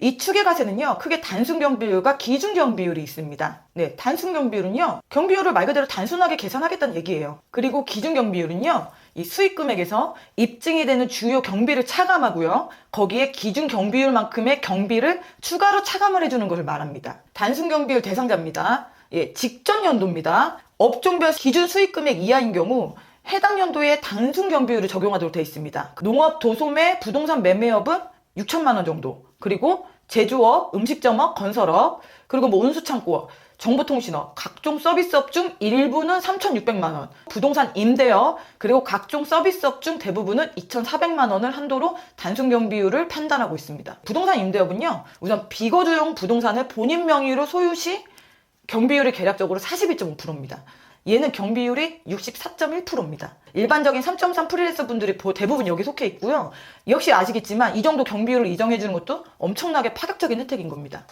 이 축의 가세는요, 크게 단순 경비율과 기준 경비율이 있습니다. 네, 단순 경비율은요, 경비율을 말 그대로 단순하게 계산하겠다는 얘기예요. 그리고 기준 경비율은요, 이 수익 금액에서 입증이 되는 주요 경비를 차감하고요, 거기에 기준 경비율만큼의 경비를 추가로 차감을 해주는 것을 말합니다. 단순 경비율 대상자입니다. 예, 직전 연도입니다. 업종별 기준 수익 금액 이하인 경우 해당 연도에 단순 경비율을 적용하도록 되어 있습니다. 농업, 도소매, 부동산 매매업은 6천만 원 정도. 그리고 제조업, 음식점업, 건설업, 그리고 뭐 운수창고업, 정보통신업, 각종 서비스업 중 일부는 3,600만 원, 부동산 임대업, 그리고 각종 서비스업 중 대부분은 2,400만 원을 한도로 단순 경비율을 판단하고 있습니다. 부동산 임대업은요, 우선 비거주용 부동산을 본인 명의로 소유 시 경비율이 계략적으로 42.5%입니다. 얘는 경비율이 64.1%입니다. 일반적인 3.3 프리랜서 분들이 보- 대부분 여기 속해 있고요. 역시 아시겠지만 이 정도 경비율을 이정해 주는 것도 엄청나게 파격적인 혜택인 겁니다.